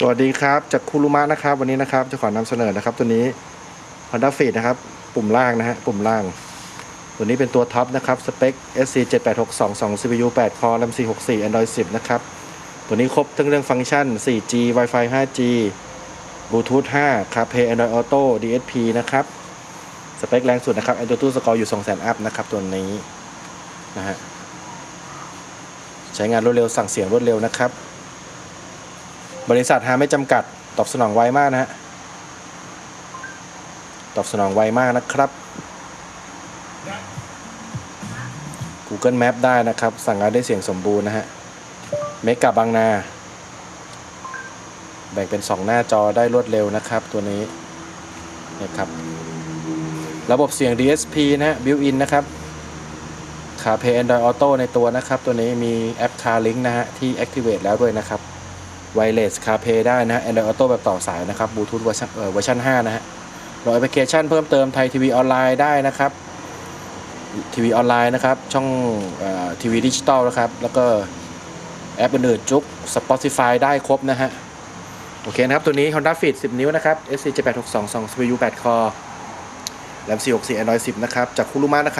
สวัสดีครับ จากคุรุมะนะครับ วันนี้นะครับจะขอนำเสนอนะครับ ตัวนี้ Honda Fit นะครับ ปุ่มล่างนะฮะปุ่มล่าง ตัวนี้เป็นตัวท็อปนะครับสเปค SC 78622 CPU 8 Core RAM 464 Android 10 นะครับ ตัวนี้ครบทั้งเรื่องฟังก์ชัน 4G Wi-Fi 5G Bluetooth 5 CarPlay Android Auto DSP นะครับ สเปคแรงสุดนะครับ Android 2 Score อยู่ 200,000 อัพนะครับ ตัวนี้นะฮะใช้งานรวดเร็วสั่งเสียงรวดเร็วนะครับ บริษัทหาไม่จำกัด ตอบสนองไวมากนะฮะ ตอบสนองไวมากนะครับ Google Map ได้นะครับ สั่งงานได้เสียงสมบูรณ์นะฮะ เมกะบางนา แบ่งเป็น 2 หน้าจอได้รวดเร็วนะครับ ตัวนี้นะครับ ระบบเสียง DSP นะฮะ built-in นะครับ CarPlay Android Auto ในตัวนะครับ ตัวนี้มีแอป CarLink นะฮะ ที่ activate แล้วด้วยนะครับ Wireless CarPlay ได้นะฮะ Android Auto แบบต่อสายนะครับ Bluetooth เวอร์ชันเอ่อเวอร์ชัน5นะฮะโหลดแอปพลิเคชันเพิ่มเติมไทยทีวีออนไลน์ได้นะครับทีวีออนไลน์นะครับ ช่องทีวีดิจิตอลนะครับ แล้วก็แอปอื่นๆจุก Spotify ได้ครบนะฮะ โอเคนะครับ ตัวนี้ Honda Fit 10 นิ้วนะครับ SC 7862 2 CPU 8 Core RAM 464 Android 10 นะครับ จากคุรุมะนะครับ